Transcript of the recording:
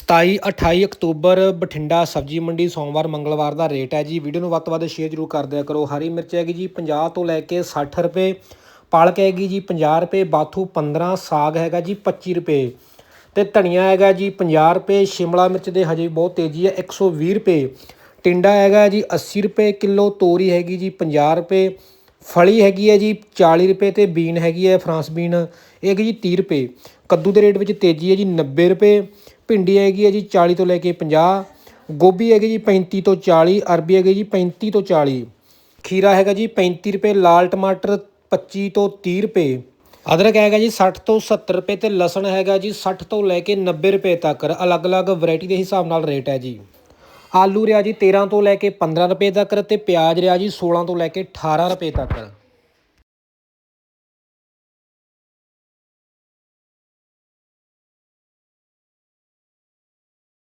27 28 October, Bathinda, ਸਬਜ਼ੀ ਮੰਡੀ ਸੋਮਵਾਰ, ਮੰਗਲਵਾਰ ਦਾ ਰੇਟ ਹੈ ਜੀ। ਵੀਡੀਓ ਨੂੰ ਵੱਧ ਤੋਂ ਵੱਧ ਸ਼ੇਅਰ ਜ਼ਰੂਰ ਕਰ ਦਿਆ ਕਰੋ। ਹਰੀ ਮਿਰਚ ਹੈਗੀ ਜੀ 50 ਤੋਂ ਲੈ ਕੇ 60 ਰੁਪਏ। ਪਾਲਕ ਹੈਗੀ ਜੀ 50 ਰੁਪਏ, ਬਾਥੂ 15 ਸਾਗ ਹੈਗਾ ਜੀ 25 ਰੁਪਏ। ਤੇ ਧਨੀਆ ਹੈਗਾ ਜੀ 50 ਰੁਪਏ, ਸ਼ਿਮਲਾ ਮਿਰਚ ਦੇ ਹਜੇ ਬਹੁਤ ਤੇਜ਼ੀ ਹੈ 120 ਰੁਪਏ। ਟਿੰਡਾ ਹੈਗਾ ਜੀ 80 ਰੁਪਏ ਕਿਲੋ, ਤੋਰੀ ਹੈਗੀ ਜੀ 50 ਰੁਪਏ। ਫਲੀ ਹੈਗੀ ਹੈ ਜੀ 40 ਰੁਪਏ ਤੇ ਬੀਨ ਹੈਗੀ ਹੈ, ਫਰਾਂਸ ਬੀਨ, ਇਹ ਹੈਗੀ ਜੀ 30 ਰੁਪਏ। ਕੱਦੂ ਦੇ ਰੇਟ ਵਿੱਚ ਤੇਜ਼ੀ ਹੈ ਜੀ 90 ਰੁਪਏ। ਭਿੰਡੀ ਹੈਗੀ ਹੈ ਜੀ 40 ਤੋਂ ਲੈ ਕੇ 50 ਗੋਭੀ ਹੈਗੀ ਜੀ 35 ਤੋਂ 40 ਅਰਬੀ ਹੈਗੀ ਜੀ 35 ਤੋਂ 40 ਖੀਰਾ ਹੈਗਾ ਜੀ 35 ਰੁਪਏ, ਲਾਲ ਟਮਾਟਰ 25 ਤੋਂ 30 ਰੁਪਏ। ਅਦਰਕ ਹੈਗਾ ਜੀ 60 ਤੋਂ 70 ਰੁਪਏ ਤੇ ਲਸਣ ਹੈਗਾ ਜੀ 60 ਤੋਂ ਲੈ ਕੇ 90 ਰੁਪਏ ਤੱਕ। ਅਲੱਗ-ਅਲੱਗ ਵੈਰਾਈਟੀ ਦੇ ਹਿਸਾਬ ਨਾਲ ਰੇਟ ਹੈ ਜੀ। ਆਲੂ ਰਿਆ ਜੀ 13 ਤੋਂ ਲੈ ਕੇ 15 ਰੁਪਏ ਤੱਕ ਤੇ ਪਿਆਜ਼ ਰਿਆ ਜੀ 16 ਤੋਂ ਲੈ ਕੇ 18 ਰੁਪਏ ਤੱਕ।